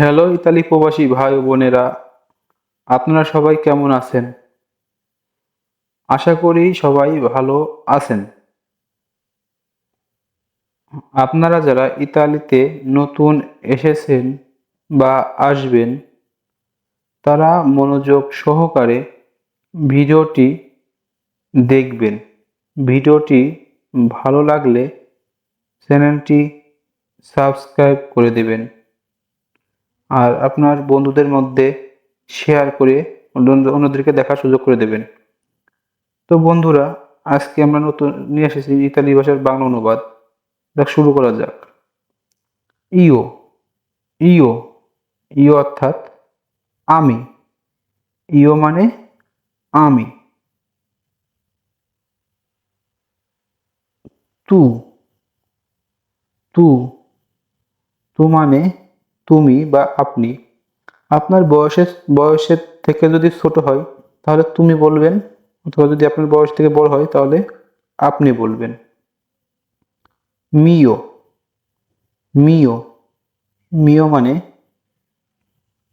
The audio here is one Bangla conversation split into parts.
হ্যালো ইতালি প্রবাসী ভাই ও বোনেরা, আপনারা সবাই কেমন আছেন? আশা করি সবাই ভালো আছেন। আপনারা যারা ইতালিতে নতুন এসেছেন বা আসবেন, তারা মনোযোগ সহকারে ভিডিওটি দেখবেন। ভিডিওটি ভালো লাগলে চ্যানেলটি সাবস্ক্রাইব করে দেবেন। আর আপনার বন্ধুদের মধ্যে শেয়ার করে অন্য- অন্যদেরকে দেখার সুযোগ করে দেবেন। তো বন্ধুরা, আজকে আমরা নতুন নিয়ে এসেছি ইতালি ভাষার বাংলা অনুবাদ। দেখ, শুরু করা যাক। ইও ইও ইও অর্থাৎ আমি। ইও মানে আমি। তু তু তু মানে তুমি বা আপনি, আপনার বয়সের বয়সের থেকে যদি ছোট হয়, তাহলে তুমি বলবেন, অথবা যদি আপনার বয়স থেকে বড় হয়, তাহলে আপনি বলবেন। মিও মিও মিও মানে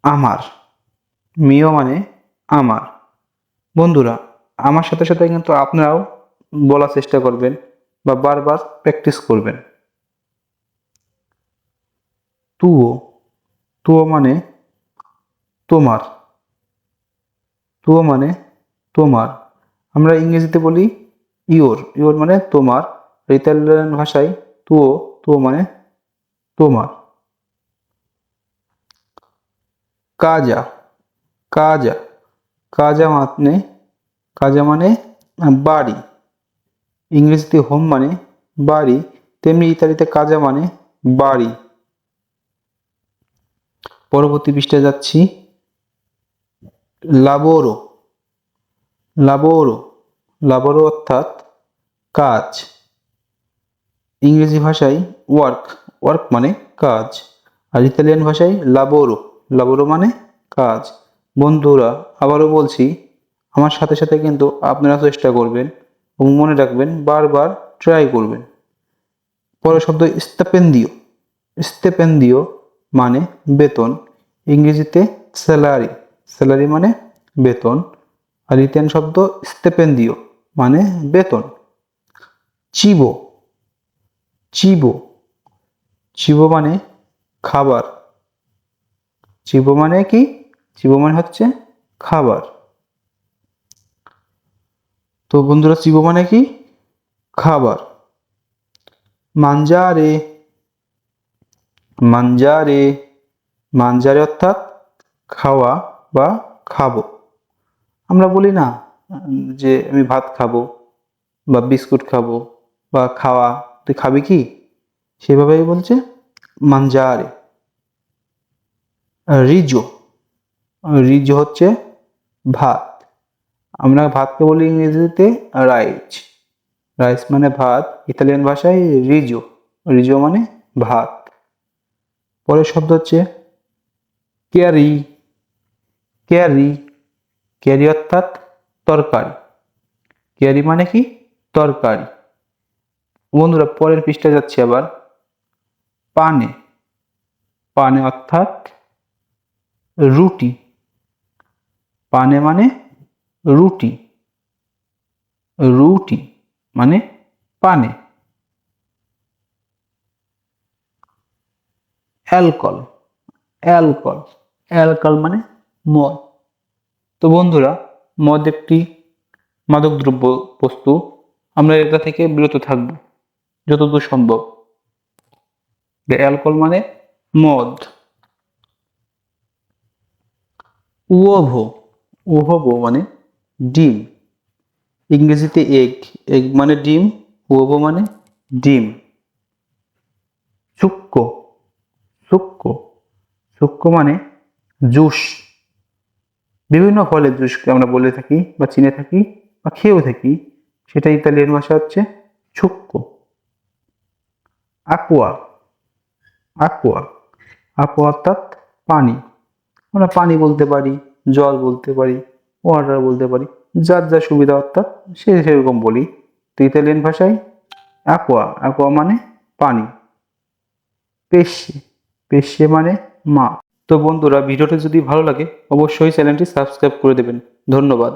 আমার, মিও মানে আমার। বন্ধুরা, আমার সাথে সাথে কিন্তু আপনারাও বলার চেষ্টা করবেন বা বারবার প্র্যাকটিস করবেন। তুও তুও মানে তোমার। তুও মানে তোমার। আমরা ইংরেজিতে বলি ইওর ইওর মানে তোমার। ইতালিয়ান ভাষায় তুও তুও মানে তোমার। কাজা কাজা। কাজা মানে কাজা মানে বাড়ি। ইংরেজিতে হোম মানে বাড়ি, তেমনি ইতালিতে কাজা মানে বাড়ি। পরবর্তী পৃষ্ঠায় যাচ্ছি। লাবোরো লাবোরো লাবোরো অর্থাৎ কাজ। ইংরেজি ভাষায় ওয়ার্ক ওয়ার্ক মানে কাজ। আর ইতালিয়ান ভাষায় লাবোরো লাবোরো মানে কাজ। বন্ধুরা, আবারও বলছি, আমার সাথে সাথে কিন্তু আপনারা চেষ্টা করবেন এবং মনে রাখবেন, বারবার ট্রাই করবেন। পরের শব্দ স্টেপেন্দিও স্টেপেন্দিও মানে বেতন। ইংরেজিতে স্যালারি স্যালারি মানে বেতন। আর ইতালিয়ান শব্দ স্টেপেন্দিও মানে বেতন। চিবো চিবো চিবো মানে খাবার। চিবো মানে কি? চিবো মানে হচ্ছে খাবার। তো বন্ধুরা চিবো মানে কি? খাবার। মাঞ্জারে মাঞ্জারে মাঞ্জারে অর্থাৎ খাওয়া বা খাব। আমরা বলি না, যে আমি ভাত খাব বা বিস্কুট খাব বা খাওয়া, তুই খাবি কি? সেভাবেই বলছে মাঞ্জারে রিজো রিজো হচ্ছে ভাত। আমরা ভাতকে বলি ইংরেজিতে রাইস। রাইস মানে ভাত, ইতালিয়ান ভাষায় রিজো। রিজো মানে ভাত। পরের শব্দ হচ্ছে ক্যারি। ক্যারি। ক্যারি অর্থাৎ তরকারি। ক্যারি মানে কি? তরকারি। বন্ধুরা, পরের পৃষ্ঠায় যাচ্ছে আবার। পানে। পানে অর্থাৎ রুটি। পানে মানে রুটি। রুটি মানে পানে। অ্যালকল অ্যালকল অ্যালকল মানে মদ। তো বন্ধুরা, মদ একটি মাদকদ্রব্য বস্তু। আমরা এটা থেকে বিরত থাকব, যতদূর সম্ভব। অ্যালকোহল মানে মদ। উওভো উহবো মানে ডিম। ইংরেজিতে এগ এগ মানে ডিম উওভো মানে ডিম। চুক্ক চুক্ক চুক্ক মানে জুস। বিভিন্ন ফলের জুসকে আমরা বলে থাকি বা চিনে থাকি বা খেয়েও থাকি, সেটা ইতালিয়ান ভাষা হচ্ছে চুক্কো আকুয়া। আকুয়া। আকুয়া অর্থাৎ পানি। আমরা পানি বলতে পারি, জল বলতে পারি ওয়াটার বলতে পারি, যার যা সুবিধা অর্থাৎ সে সেরকম বলি। তো ইতালিয়ান ভাষায় অ্যাকোয়া অ্যাকোয়া মানে পানি। পেশে। পেশে মানে মা। তো বন্ধুরা, ভিডিওটি যদি ভালো লাগে, অবশ্যই চ্যানেলটি সাবস্ক্রাইব করে দেবেন। ধন্যবাদ।